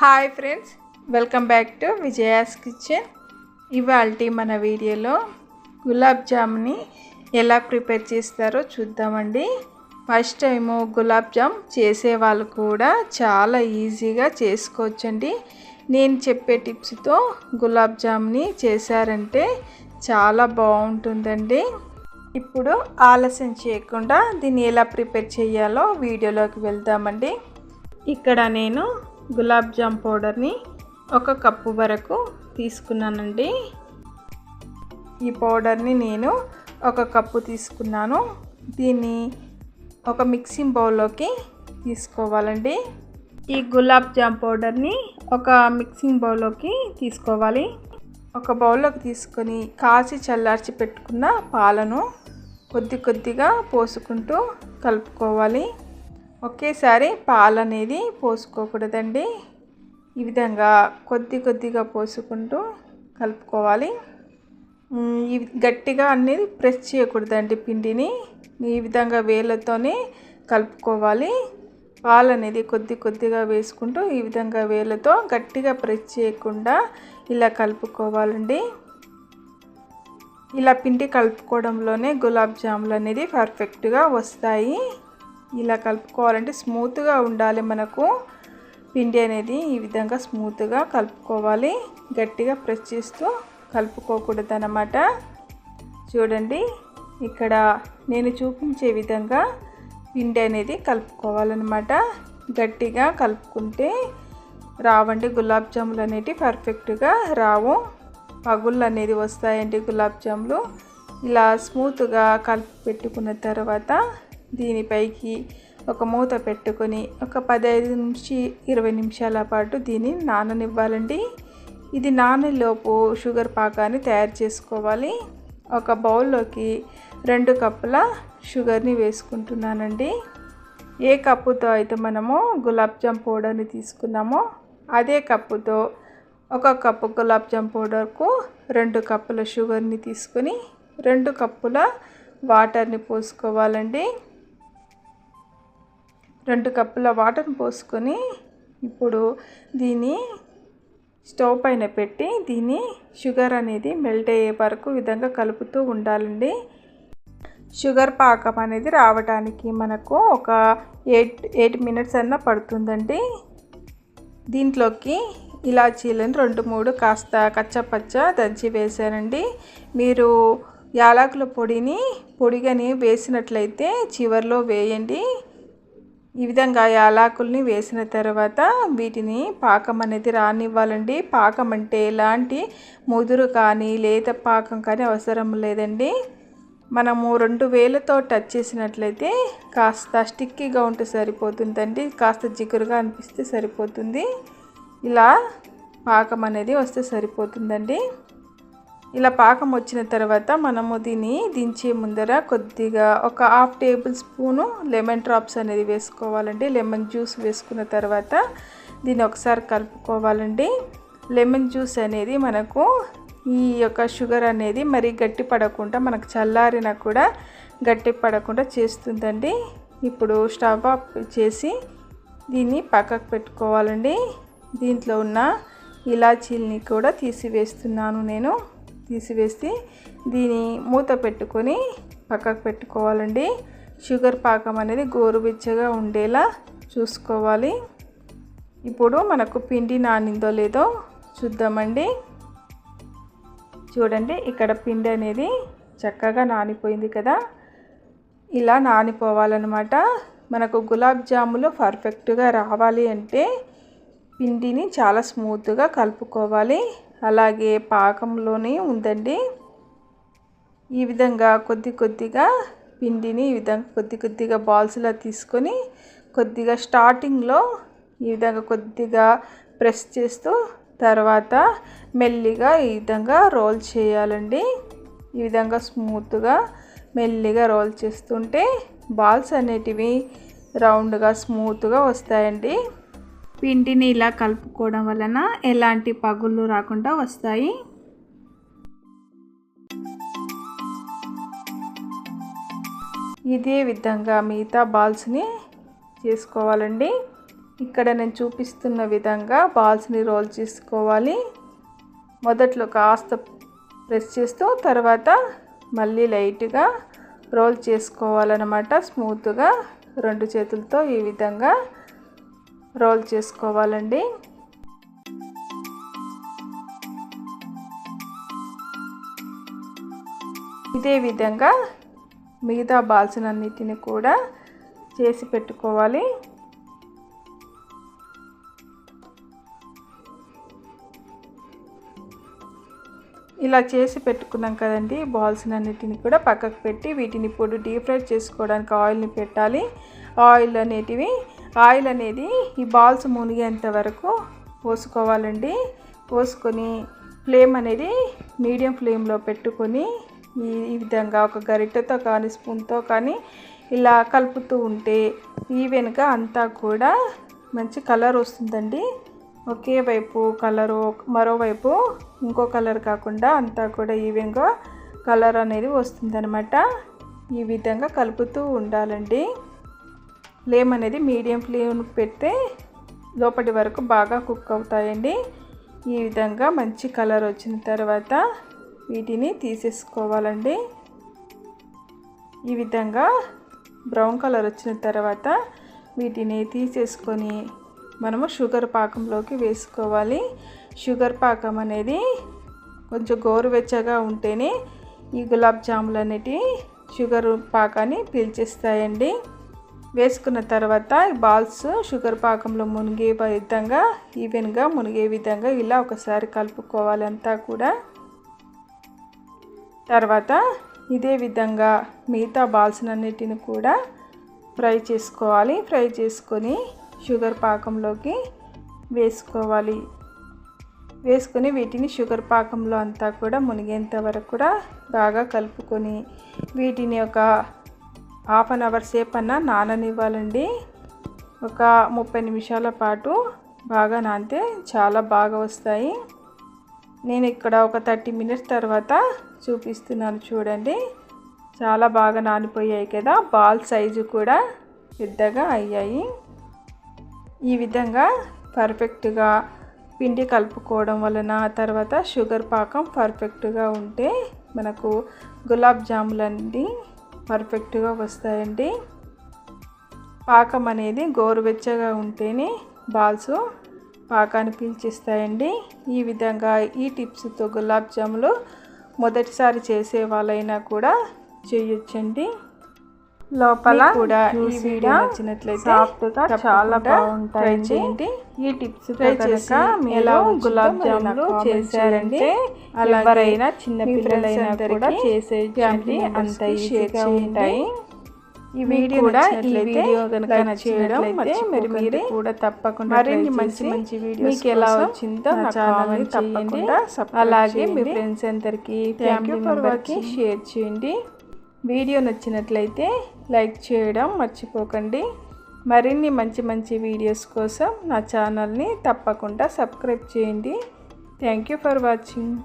Hi friends welcome back to Vijaya's kitchen ఇవాళ మన వీడియోలో గులాబ్ జామ్ని ఎలా ప్రిపేర్ చేస్తారో చూద్దామండి. ఫస్ట్ టైము గులాబ్ జామ్ చేసే వాళ్ళు కూడా చాలా ఈజీగా చేసుకోవచ్చండి. నేను చెప్పే టిప్స్తో గులాబ్ జామ్ని చేశారంటే చాలా బాగుంటుందండి. ఇప్పుడు ఆలస్యం చేయకుండా దీన్ని ఎలా ప్రిపేర్ చేయాలో వీడియోలోకి వెళ్దామండి. ఇక్కడ నేను గులాబ్ జామ్ పౌడర్ని ఒక కప్పు వరకు తీసుకున్నానండి. ఈ పౌడర్ని నేను ఒక కప్పు తీసుకున్నాను. దీన్ని ఒక మిక్సింగ్ బౌల్లోకి తీసుకోవాలండి. ఈ గులాబ్ జామ్ పౌడర్ని ఒక మిక్సింగ్ బౌల్లోకి తీసుకోవాలి. ఒక బౌల్లోకి తీసుకొని కాచి చల్లార్చి పెట్టుకున్న పాలను కొద్ది కొద్దిగా పోసుకుంటూ కలుపుకోవాలి. ఒకేసారి పాలు అనేది పోసుకోకూడదండి. ఈ విధంగా కొద్ది కొద్దిగా పోసుకుంటూ కలుపుకోవాలి. ఈ గట్టిగా అనేది ప్రెస్ చేయకూడదండి పిండిని. ఈ విధంగా వేళ్ళతోనే కలుపుకోవాలి. పాలు అనేది కొద్ది కొద్దిగా వేసుకుంటూ ఈ విధంగా వేళ్ళతో గట్టిగా ప్రెస్ చేయకుండా ఇలా కలుపుకోవాలండి. ఇలా పిండి కలుపుకోవడంలోనే గులాబ్ జాములు అనేది పర్ఫెక్ట్గా వస్తాయి. ఇలా కలుపుకోవాలంటే స్మూత్గా ఉండాలి మనకు. పిండి అనేది ఈ విధంగా స్మూత్గా కలుపుకోవాలి. గట్టిగా ప్రెస్ చేస్తూ కలుపుకోకూడదు అన్నమాట చూడండి ఇక్కడ నేను చూపించే విధంగా పిండి అనేది కలుపుకోవాలన్నమాట. గట్టిగా కలుపుకుంటే రావండి గులాబ్ జాములు అనేవి పర్ఫెక్ట్గా రావు. పగుళ్ళు అనేది వస్తాయండి గులాబ్ జాములు. ఇలా స్మూత్గా కలిపి పెట్టుకున్న తర్వాత దీనిపైకి ఒక మూత పెట్టుకొని ఒక పదహైదు నుంచి ఇరవై నిమిషాల పాటు దీన్ని నాననివ్వాలండి. ఇది నానలోపు షుగర్ పాకాన్ని తయారు చేసుకోవాలి. ఒక బౌల్లోకి రెండు కప్పుల షుగర్ని వేసుకుంటున్నానండి. ఏ కప్పుతో అయితే మనము గులాబ్ జామ్ పౌడర్ని తీసుకున్నామో అదే కప్పుతో ఒక కప్పు గులాబ్ జామ్ పౌడర్కు రెండు కప్పుల షుగర్ని తీసుకొని రెండు కప్పుల వాటర్ని పోసుకోవాలండి. రెండు కప్పుల వాటర్ని పోసుకొని ఇప్పుడు దీన్ని స్టవ్ పైన పెట్టి దీన్ని షుగర్ అనేది మెల్ట్ అయ్యే వరకు విధంగా కలుపుతూ ఉండాలండి. షుగర్ పాకం అనేది రావడానికి మనకు ఒక ఎయిట్ ఎయిట్ మినిట్స్ అన్న పడుతుందండి. దీంట్లోకి ఇలాచీలను రెండు మూడు కాస్త కచ్చపచ్చ దంచి వేసానండి మీరు యాలకుల పొడిని పొడిగని వేసినట్లయితే చివరిలో వేయండి. ఈ విధంగా యాలకుల్ని వేసిన తర్వాత వీటిని పాకం అనేది రానివ్వాలండి. పాకం అంటే ఎలాంటి ముదురు కానీ లేత పాకం కానీ అవసరం లేదండి. మనము రెండు వేలతో టచ్ చేసినట్లయితే కాస్త స్టిక్కీగా ఉంటే సరిపోతుందండి. కాస్త జిగురుగా అనిపిస్తే సరిపోతుంది. ఇలా పాకం అనేది వస్తే సరిపోతుందండి. ఇలా పాకం వచ్చిన తర్వాత మనము దీన్ని దించే ముందర కొద్దిగా ఒక half tablespoon lemon drops అనేది వేసుకోవాలండి. లెమన్ జ్యూస్ వేసుకున్న తర్వాత దీన్ని ఒకసారి కలుపుకోవాలండి. లెమన్ జ్యూస్ అనేది మనకు ఈ యొక్క షుగర్ అనేది మరి గట్టి పడకుండా మనకు చల్లారినా కూడా గట్టి పడకుండా చేస్తుందండి. ఇప్పుడు స్టవ్ ఆఫ్ చేసి దీన్ని పక్కకు పెట్టుకోవాలండి. దీంట్లో ఉన్న ఇలాచీల్ని కూడా తీసివేస్తున్నాను నేను. తీసివేసి దీని మూత పెట్టుకొని పక్కకు పెట్టుకోవాలండి. షుగర్ పాకం అనేది గోరువెచ్చగా ఉండేలా చూసుకోవాలి. ఇప్పుడు మనకు పిండి నానిందో లేదో చూద్దామండి. చూడండి ఇక్కడ పిండి అనేది చక్కగా నానిపోయింది కదా. ఇలా నానిపోవాలన్నమాట. మనకు గులాబ్ జాములు పర్ఫెక్ట్గా రావాలి అంటే పిండిని చాలా స్మూత్గా కలుపుకోవాలి. అలాగే పాకంలోనే ఉందండి. ఈ విధంగా కొద్ది కొద్దిగా పిండిని ఈ విధంగా కొద్ది కొద్దిగా బాల్స్లా తీసుకొని కొద్దిగా స్టార్టింగ్లో ఈ విధంగా కొద్దిగా ప్రెస్ చేస్తూ తర్వాత మెల్లిగా ఈ విధంగా రోల్ చేయాలండి. ఈ విధంగా స్మూత్గా మెల్లిగా రోల్ చేస్తుంటే బాల్స్ అనేటివి రౌండ్గా స్మూత్గా వస్తాయండి. పిండిని ఇలా కలుపుకోవడం వలన ఎలాంటి పగుళ్ళు రాకుండా వస్తాయి. ఇదే విధంగా మిగతా బాల్స్ని చేసుకోవాలండి. ఇక్కడ నేను చూపిస్తున్న విధంగా బాల్స్ని రోల్ చేసుకోవాలి. మొదట్లో కాస్త ప్రెస్ చేస్తూ తర్వాత మళ్ళీ లైట్గా రోల్ చేసుకోవాలన్నమాట. స్మూత్గా రెండు చేతులతో ఈ విధంగా రోల్ చేసుకోవాలండి. ఇదే విధంగా మిగతా బాల్స్నన్నిటిని కూడా చేసి పెట్టుకోవాలి. ఇలా చేసి పెట్టుకున్నాం కదండి బాల్స్ అన్నిటిని కూడా పక్కకు పెట్టి వీటిని ఇప్పుడు డీప్ ఫ్రై చేసుకోవడానికి ఆయిల్ని పెట్టాలి. ఆయిల్ అనేటివి ఆయిల్ అనేది ఈ బాల్స్ మునిగేంత వరకు పోసుకోవాలండి. పోసుకొని ఫ్లేమ్ అనేది మీడియం ఫ్లేమ్లో పెట్టుకొని ఈ విధంగా ఒక గరిటెతో కానీ స్పూన్తో కానీ ఇలా కలుపుతూ ఉంటే ఈవెన్గా అంతా కూడా మంచి కలర్ వస్తుందండి. ఒకే వైపు కలరు మరోవైపు ఇంకో కలర్ కాకుండా అంతా కూడా ఈవెన్గా కలర్ అనేది వస్తుందనమాట ఈ విధంగా కలుపుతూ ఉండాలండి. ఫ్లేమ్ అనేది మీడియం ఫ్లేమ్ పెడితే లోపటి వరకు బాగా కుక్ అవుతాయండి. ఈ విధంగా మంచి కలర్ వచ్చిన తర్వాత వీటిని తీసేసుకోవాలండి. ఈ విధంగా బ్రౌన్ కలర్ వచ్చిన తర్వాత వీటిని తీసేసుకొని మనము షుగర్ పాకంలోకి వేసుకోవాలి. షుగర్ పాకం అనేది కొంచెం గోరువెచ్చగా ఉంటేనే ఈ గులాబ్ జాములు అనేటివి షుగర్ పాకాన్ని పీల్చేస్తాయండి. వేసుకున్న తర్వాత బాల్స్ షుగర్ పాకంలో మునిగే విధంగా ఈవెన్గా మునిగే విధంగా ఇలా ఒకసారి కలుపుకోవాలంతా కూడా. తర్వాత ఇదే విధంగా మిగతా బాల్స్నన్నిటిని కూడా ఫ్రై చేసుకోవాలి. ఫ్రై చేసుకొని షుగర్ పాకంలోకి వేసుకోవాలి. వేసుకొని వీటిని షుగర్ పాకంలో అంతా కూడా మునిగేంత వరకు కూడా బాగా కలుపుకొని వీటిని ఒక హాఫ్ అన్ అవర్ సేపు అన్న నాననివ్వాలండి. ఒక ముప్పై నిమిషాల పాటు బాగా నానితే చాలా బాగా వస్తాయి. నేను ఇక్కడ ఒక థర్టీ మినిట్స్ తర్వాత చూపిస్తున్నాను చూడండి. చాలా బాగా నానిపోయాయి కదా బాల్ సైజు కూడా పెద్దగా అయ్యాయి. ఈ విధంగా పర్ఫెక్ట్గా పిండి కలుపుకోవడం వలన తర్వాత షుగర్ పాకం పర్ఫెక్ట్గా ఉంటే మనకు గులాబ్ జాములు పర్ఫెక్ట్గా వస్తాయండి. పాకం అనేది గోరువెచ్చగా ఉంటేనే బాల్స్ పాకాన్ని పీల్చిస్తాయండి. ఈ విధంగా ఈ టిప్స్తో గులాబ్ జాములు మొదటిసారి చేసే వాళ్ళైనా కూడా చేయొచ్చండి. లోపల కూడా ఈ వీడియో నచ్చినట్లయితే సాఫ్ట్గా చాలా బాగుంటాయి చేయండి. ఈ టిప్స్ ట్రై చేసి ఎలా గులాబ్ జాములు చేశారంటే ఎవరైనా చిన్న పిల్లలైనా కూడా చేసేయండి అంత ఈజీగా ఉంటాయి ఈ వీడియో కూడా ఈ వీడియో కనుక నచ్చినట్లయితే మరి మీరు కూడా తప్పకుండా మరిన్ని మంచి మంచి వీడియో మీకు ఎలా వచ్చిందో నా ఛానల్ని తప్పకుండా అలాగే మీ ఫ్రెండ్స్ అందరికీ ఫ్యామిలీ మెంబర్కి షేర్ చేయండి. వీడియో నచ్చినట్లయితే లైక్ చేయడం మర్చిపోకండి. మరిన్ని మంచి మంచి వీడియోస్ కోసం నా ఛానల్ని తప్పకుండా సబ్స్క్రైబ్ చేయండి. Thank you for watching.